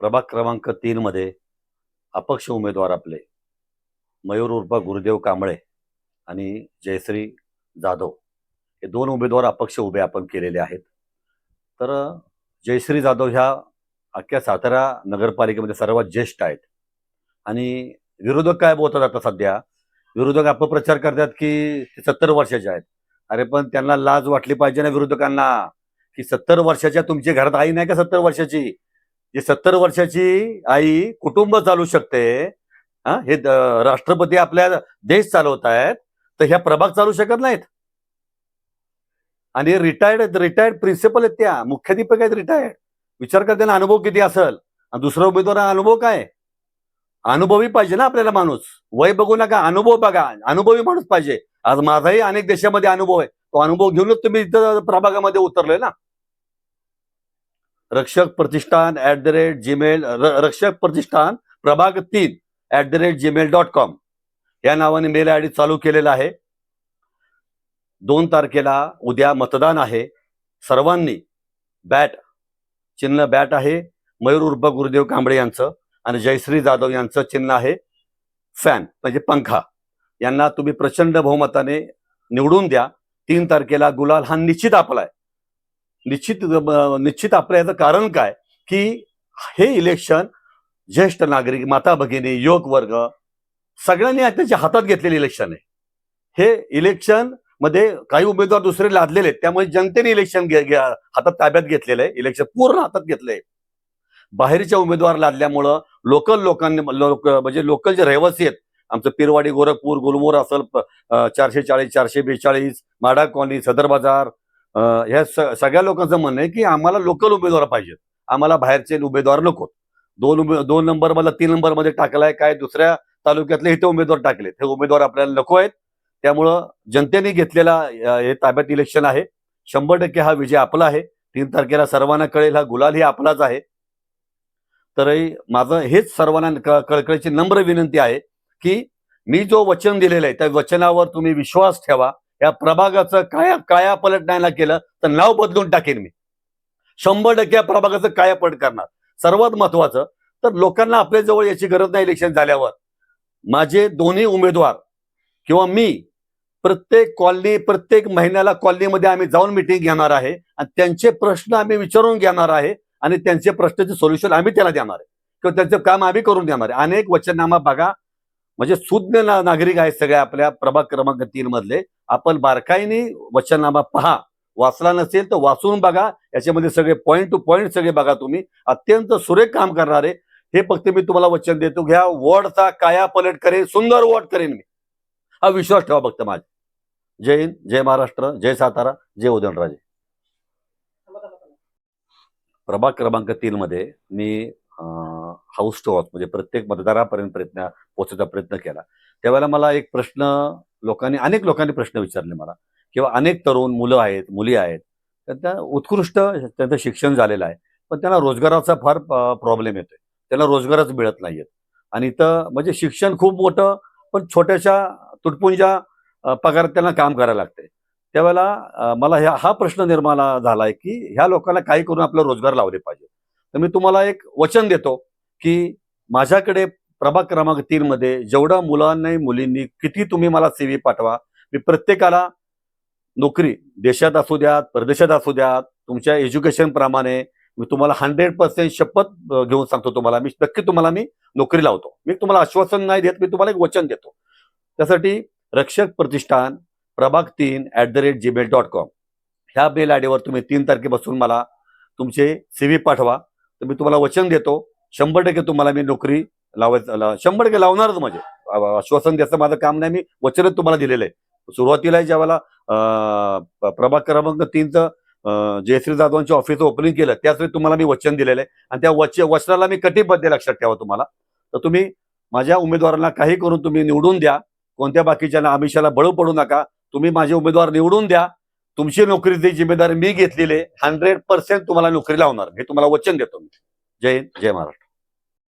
प्रभाग क्रमांक तीन मध्ये अपक्ष उमेदवार आपले मयूर उर्फ गुरुदेव कांबळे आणि जयश्री जाधव. हे दोन उमेदवार अपक्ष उभे आपण केलेले आहेत. तर जयश्री जाधव ह्या अख्ख्या सातारा नगरपालिकेमध्ये सर्वात ज्येष्ठ आहेत. आणि विरोधक काय बोलतात आता सध्या? विरोधक अपप्रचार करतात की ते सत्तर वर्षाचे आहेत. अरे पण त्यांना लाज वाटली पाहिजे ना विरोधकांना की सत्तर वर्षाच्या तुमची घरात आई नाही का सत्तर वर्षाची? जी सत्तर वर्षाची आई कुटुंब चालू शकते हा? हे राष्ट्रपती आपल्या देश चालवत आहेत तर ह्या प्रभाग चालू शकत नाहीत. आणि रिटायर्ड रिटायर्ड प्रिन्सिपल आहेत त्या मुख्याध्यापक आहेत रिटायर्ड विचार कर त्यांना अनुभव किती असेल. आणि दुसरा उमेदवार अनुभव काय? अनुभवी पाहिजे ना आपल्याला माणूस. वय बघू नका अनुभव बघा. अनुभवी माणूस पाहिजे. आज माझाही अनेक देशामध्ये अनुभव आहे. तो अनुभव घेऊनच तुम्ही इथं प्रभागामध्ये उतरलोय ना. Rakshak Pratishthan at the rate Gmail Rakshak Pratishthan प्रभाग तीन at the rate Gmail dot com या नावाने मेल आय डी चालू केलेला आहे. दोन तारखेला उद्या मतदान आहे. सर्वांनी बॅट चिन्ह बॅट आहे. मयूर उर्फ गुरुदेव कांबळे यांचं आणि जयश्री जाधव यांचं चिन्ह आहे. फॅन म्हणजे पंखा. यांना तुम्ही प्रचंड बहुमताने निवडून द्या. तीन तारखेला गुलाल हा निश्चित आपला आहे. निश्चित निश्चित आपलं याचं कारण काय? की हे इलेक्शन ज्येष्ठ नागरिक माता भगिनी योग वर्ग सगळ्यांनी त्यांच्या हातात घेतलेले इलेक्शन आहे. हे इलेक्शनमध्ये काही उमेदवार दुसरे लादलेले आहेत. त्यामुळे जनतेने इलेक्शन घे- हातात ताब्यात घेतलेलं आहे. इलेक्शन पूर्ण हातात घेतलंय. बाहेरच्या उमेदवार लादल्यामुळं लोकल लोकांनी लोक म्हणजे लोकल जे रहिवासी आहेत आमचं पिरवाडी गोरखपूर गुलमोर असल चारशे चाळीस चारशे बेचाळीस माडा कॉलनी सदर बाजार ह्या सगळ्या लोकांचं म्हणणं आहे की आम्हाला लोकल उमेदवार पाहिजेत. आम्हाला बाहेरचे उमेदवार नको दोन उमे दोन नंबर मला तीन नंबरमध्ये टाकलाय काय दुसऱ्या तालुक्यातले इथे उमेदवार टाकले हे उमेदवार आपल्याला नको आहेत. त्यामुळं जनतेने घेतलेला हे ताब्यात इलेक्शन आहे. शंभर टक्के हा विजय आपला आहे. तीन तारखेला सर्वांना कळेल हा गुलाल ही आपलाच आहे. तरी माझं हेच सर्वांना कळकळीची नम्र विनंती आहे की मी जो वचन दिलेलं आहे त्या वचनावर तुम्ही विश्वास ठेवा. या प्रभागाचं काया काया पलट नाही केलं तर नाव बदलून टाकेन मी. शंभर टक्के या प्रभागाचं काया पलट करणार. सर्वात महत्वाचं तर लोकांना आपल्या जवळ याची गरज नाही इलेक्शन झाल्यावर. माझे दोन्ही उमेदवार किंवा मी प्रत्येक कॉलनी प्रत्येक महिन्याला कॉलनीमध्ये आम्ही जाऊन मिटिंग घेणार आहे आणि त्यांचे प्रश्न आम्ही विचारून घेणार आहे आणि त्यांचे प्रश्नाचे सोल्युशन आम्ही त्याला देणार आहे. किंवा त्यांचं काम आम्ही करून देणार आहे. अनेक वचननामा बघा. म्हणजे सुज्ञ नागरिक आहेत सगळ्या आपल्या प्रभाग क्रमांक तीन मधले आपण बारकाईने वचननामा पहा. वाचला नसेल तर वाचून बघा. याच्यामध्ये सगळे पॉईंट टू पॉईंट सगळे बघा तुम्ही. अत्यंत सुरेख काम करणारे. हे फक्त मी तुम्हाला वचन देतो. घ्या. वॉर्डचा काया पलट करेन. सुंदर वॉर्ड करेन मी. हा विश्वास ठेवा फक्त माझा. जय हिंद जय महाराष्ट्र जय सातारा जय उदयनराजे. प्रभाग क्रमांक तीन मध्ये मी हाऊस टू हाऊस म्हणजे प्रत्येक मतदारापर्यंत प्रयत्न पोहोचायचा प्रयत्न केला. त्यावेळेला मला एक प्रश्न लोकांनी अनेक लोकांनी प्रश्न विचारले मला किंवा अनेक तरुण मुलं आहेत मुली आहेत तर त्या उत्कृष्ट त्यांचं शिक्षण झालेलं आहे पण त्यांना रोजगाराचा फार प्रॉब्लेम येतोय. त्यांना रोजगारच मिळत नाहीयेत. आणि तर म्हणजे शिक्षण खूप मोठं पण छोट्याशा तुटपुंजा पगारात त्यांना काम करायला लागते त्यावेळेला मला ह्या हा प्रश्न निर्माण आहे की ह्या लोकांना काही करून आपला रोजगार लावले पाहिजे. तर मी तुम्हाला एक वचन देतो की माझ्याकडे प्रभाग क्रमांक तीन मध्ये जेवढ्या मुलांनी मुलींनी किती तुम्ही मला सीव्ही पाठवा मी प्रत्येकाला नोकरी देशात असू द्यात परदेशात असू द्यात तुमच्या एज्युकेशन प्रमाणे मी तुम्हाला हंड्रेड पर्सेंट शपथ घेऊन सांगतो तुम्हाला. मी नक्की तुम्हाला मी नोकरी लावतो. मी तुम्हाला आश्वासन नाही देत मी तुम्हाला एक वचन देतो. त्यासाठी रक्षक प्रतिष्ठान प्रभाग तीन at the rate Gmail dot com ह्या मेल आयडीवर तुम्ही तीन तारखेपासून मला तुमचे सीव्ही पाठवा. तर मी तुम्हाला वचन देतो. शंभर टक्के तुम्हाला मी नोकरी लावायचं ला- शंभर टक्के लावणारच म्हणजे आश्वासन द्यायचं माझं काम नाही मी वचनच तुम्हाला दिलेलं आहे. सुरुवातीला ज्यावेळेला प्रभाग क्रमांक तीनचं जयश्री जाधवांच्या ऑफिसचं ओपनिंग केलं त्याच वेळी तुम्हाला मी वचन दिलेलं आहे. आणि त्या वच वचनाला मी कटिबद्ध लक्षात ठेवा तुम्हाला. तर तुम्ही माझ्या उमेदवारांना काही करून तुम्ही निवडून द्या. कोणत्या बाकीच्या आमिषाला बळू पडू नका. तुम्ही माझे उमेदवार निवडून द्या. तुमची नोकरीची जिम्मेदारी मी घेतलेली हंड्रेड पर्सेंट तुम्हाला नोकरी लावणार. हे तुम्हाला वचन देतो मी. जय हिंद जय महाराष्ट्र.